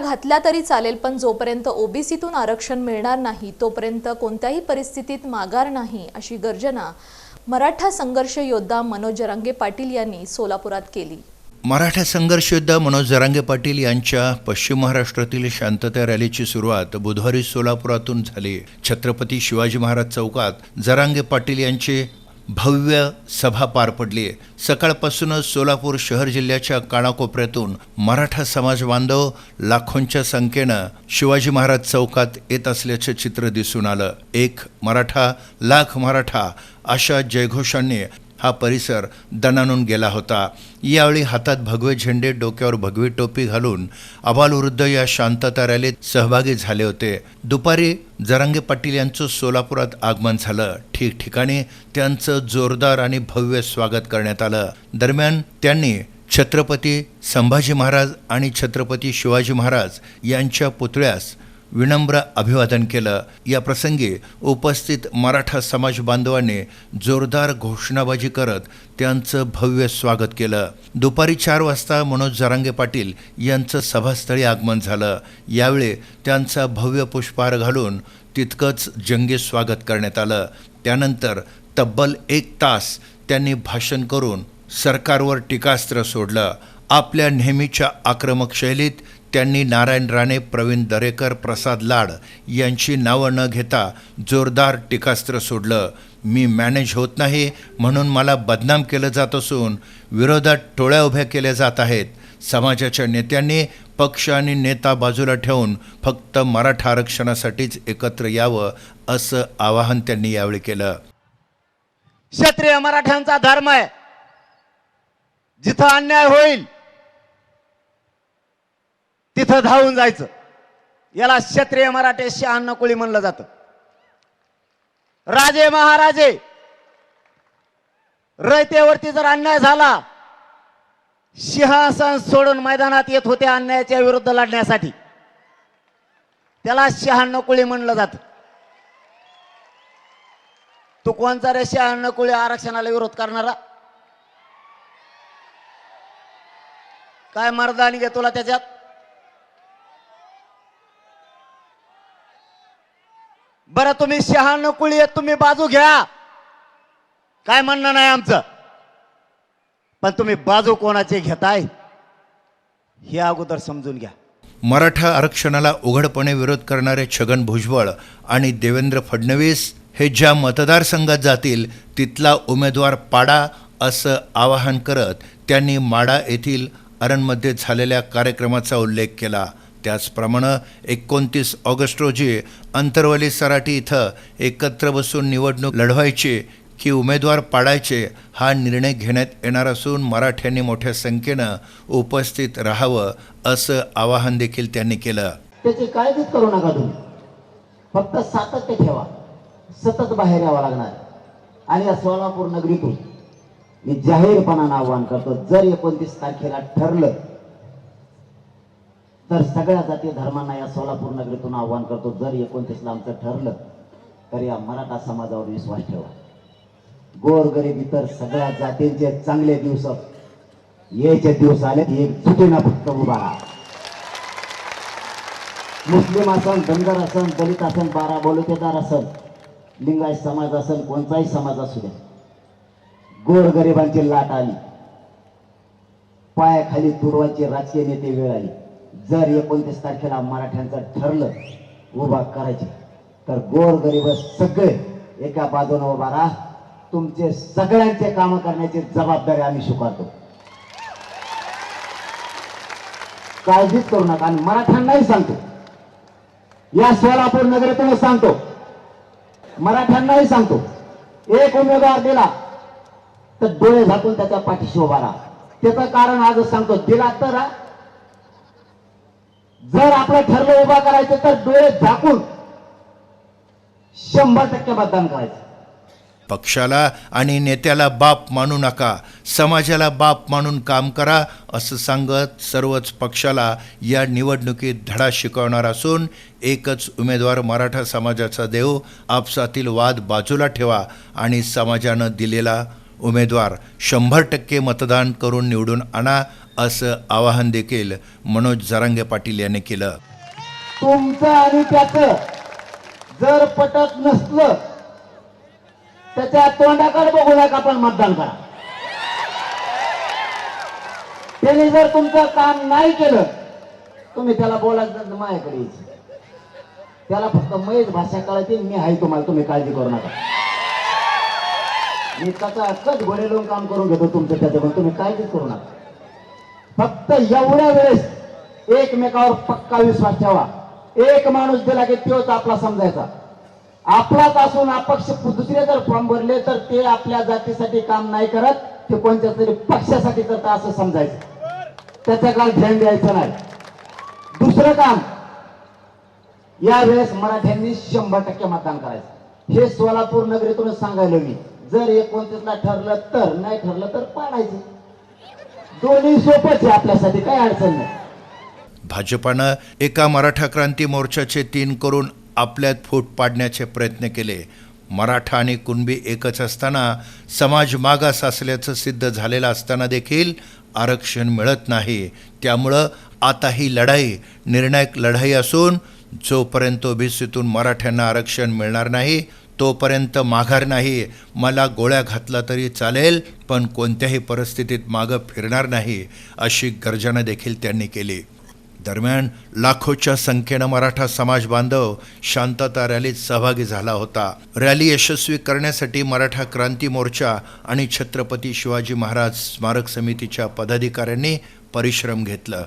घातल्या तरी चालेल पण जोपर्यंत ओबीसीतून आरक्षण मिळणार नाही तोपर्यंत कोणत्याही परिस्थितीत माघार नाही अशी गर्जना मराठा संघर्ष योद्धा मनोज जरांगे पाटील यांनी सोलापुरात केली. मराठा संघर्ष योद्धा मनोज जरांगे पाटील यांच्या पश्चिम महाराष्ट्रातील शांतता रॅलीची सुरुवात बुधवारी सोलापुरातून झाली. छत्रपती शिवाजी महाराज चौकात जरांगे पाटील यांची भव्य सभा पार पडली सकाळपासूनच सोलापूर शहर जिल्ह्याच्या कानाकोपऱ्यातून मराठा समाज बांधव लाखोंच्या संख्येनं शिवाजी महाराज चौकात येत असल्याचं चित्र दिसून आलं. एक मराठा लाख मराठा अशा जयघोषांनी हा परिसर दणानून गेला होता. यावेळी हातात भगवे झेंडे डोक्यावर भगवी टोपी घालून अबालवृद्ध या शांतता रॅलीत सहभागी झाले होते. दुपारी जरांगे पाटील यांचं सोलापुरात आगमन झालं. ठिकठिकाणी त्यांचं जोरदार आणि भव्य स्वागत करण्यात आलं. दरम्यान त्यांनी छत्रपती संभाजी महाराज आणि छत्रपती शिवाजी महाराज यांच्या पुतळ्यास विनम्र अभिवादन केलं. या प्रसंगी उपस्थित मराठा समाज बांधवांनी जोरदार घोषणाबाजी करत त्यांचं भव्य स्वागत केलं. दुपारी चार वाजता मनोज जरांगे पाटील यांचं सभास्थळी आगमन झालं. यावेळी त्यांचा भव्य पुष्पहार घालून तितकंच जंगी स्वागत करण्यात आलं. त्यानंतर तब्बल एक तास त्यांनी भाषण करून सरकारवर टीकास्त्र सोडलं. आपल्या नेहमीच्या आक्रमक शैलीत त्यांनी नारायण राणे प्रवीण दरेकर प्रसाद लाड यांची नावं न घेता जोरदार टीकास्त्र सोडलं. मी मॅनेज होत नाही म्हणून मला बदनाम केलं जात असून विरोधात टोळ्या उभ्या केल्या जात आहेत. समाजाच्या नेत्यांनी पक्ष आणि नेता बाजूला ठेवून फक्त मराठा आरक्षणासाठीच एकत्र यावं असं आवाहन त्यांनी यावेळी केलं. क्षत्रिय मराठ्यांचा धर्म आहे. जिथं अन्याय होईल तिथं धावून जायचं. याला क्षत्रिय मराठे शहाण्णव कुळी म्हणलं जातं. राजे महाराजे रयतेवरती जर अन्याय झाला सिंहासन सोडून मैदानात येत होते अन्यायाच्या विरुद्ध लढण्यासाठी. त्याला शहाण्णव कुळी म्हणलं जातं. तू कोणचा रे शहाण्णव कुळी आरक्षणाला विरोध करणारा. काय मर्दानी घे तुला त्याच्यात? बरं तुम्ही शहाण्णव कुळी आहेत तुम्ही बाजू घ्या. काय म्हणणं नाही आमचं? पण तुम्ही बाजू कोणाचे घेताय हे अगोदर समजून घ्या. मराठा आरक्षणाला उघडपणे विरोध करणारे छगन भुजबळ आणि देवेंद्र फडणवीस हे ज्या मतदारसंघात जातील तिथला उमेदवार पाडा असं आवाहन करत त्यांनी माडा येथील अरणमध्ये झालेल्या कार्यक्रमाचा उल्लेख केला. त्याचप्रमाणे एकोणतीस ऑगस्ट रोजी अंतरवली सराटी इथं एकत्र बसून निवडणूक लढवायची की उमेदवार पाडायचे हा निर्णय घेण्यात येणार असून मराठ्यांनी मोठ्या संख्येनं उपस्थित राहावं असं आवाहन देखील त्यांनी केलं. त्याची काळजीच करू नका तुम्ही. फक्त सातत्य ठेवा. सतत बाहेर यावं लागणार. आणि या सोलापूर नगरीतून मी जाहीरपणानं आवाहन करतो जर एकोणतीस तारखेला ठरलं तर सगळ्या जाती धर्मांना या सोलापूर नगरीतून आव्हान करतो. जर एकोणतीसला आमचं ठरलं तर या मराठा समाजावर विश्वास ठेवा. गोरगरीब इतर सगळ्या जातींचे चांगले दिवस यायचे दिवस आले एक चुकीनं फक्त उभा राहा. मुस्लिम असन धनगर असन दलित असन बारा बोलुकेदार असन लिंगायत समाज असन कोणताही समाज असू द्या गोरगरिबांची लाट आली. पायाखाली तुरवायची राजकीय नेते वेळ आली. जर एकोणतीस तारखेला मराठ्यांचं ठरलं उभा करायचे तर गोरगरीब सगळे एका बाजूने उभा राहा. तुमचे सगळ्यांचे काम करण्याची जबाबदारी आम्ही स्वीकारतो. काळजीच करू नका आणि मराठ्यांनाही सांगतो. या सोलापूर नगरीतूनच सांगतो. मराठ्यांनाही सांगतो. एक उमेदवार दिला तर डोळे झाकून त्याच्या पाठीशी उभा राहा. त्याचं कारण आज सांगतो. दिला तर जर आपलं ठरलं उभा करायचं तर डोळे झाकून शंभर टक्के मतदान करायचं. पक्षाला आणि नेत्याला बाप मानू नका समाजाला बाप मानून काम करा असं सांगत सर्वच पक्षाला या निवडणुकीत धडा शिकवणार असून एकच उमेदवार मराठा समाजाचा देव आपसातील वाद बाजूला ठेवा आणि समाजानं दिलेला उमेदवार शंभर टक्के मतदान करून निवडून आणा असं आवाहन देखील मनोज जरांगे पाटील यांनी केलं. तुमचं आणि त्याचं जर पटत नसलं त्याच्या तोंडाकडे बघू नका पण मतदान करा. त्याने जर तुमचं काम नाही केलं तुम्ही त्याला बोलायचं तर माझ्याकडे त्याला फक्त मयच भाषा कळते मी आहे तुम्हाला तुम्ही काळजी करू नका. मी त्याचा अक्कच घोडे लावून काम करून घेतो तुमचं त्याच्याकडून तुम्ही काळजीच करू नका. फक्त एवढ्या वेळेस एकमेकावर पक्का विश्वास ठेवा. एक माणूस दिला की तोच आपला समजायचा. आपलाच असून अपक्ष दुसरे जर फॉर्म भरले तर ते आपल्या जातीसाठी काम नाही करत ते कोणत्या तरी पक्षासाठी करत असं समजायचं. त्याच्याकडे ध्यान द्यायचं नाही. दुसरं काम यावेळेस मराठ्यांनी शंभर टक्के मतदान करायचं. हे सोलापूर नगरीतूनच सांगायलो मी. जर एकोणतीसला ठरलं तर नाही ठरलं तर पाडायचं. दोन्ही सोपंच आहे आपल्यासाठी काय अडचण नाही. भाजपानं एका मराठा क्रांती मोर्चाचे तीन करून आपल्यात फूट पाडण्याचे प्रयत्न केले. मराठा आणि कुणबी एकच असताना समाज मागास असल्याचं सिद्ध झालेलं असताना देखील आरक्षण मिळत नाही. त्यामुळं आता ही लढाई निर्णायक लढाई असून जोपर्यंत ओबीसीतून मराठ्यांना आरक्षण मिळणार नाही तोपर्यंत माघार नाही. मला गोळ्या घातला तरी चालेल पण कोणत्याही परिस्थितीत मागं फिरणार नाही अशी गर्जना देखील त्यांनी केली. दरम्यान लाखोच्या संख्येनं मराठा समाज बांधव शांतता रॅलीत सहभागी झाला होता. रॅली यशस्वी करण्यासाठी मराठा क्रांती मोर्चा आणि छत्रपती शिवाजी महाराज स्मारक समितीच्या पदाधिकाऱ्यांनी परिश्रम घेतलं.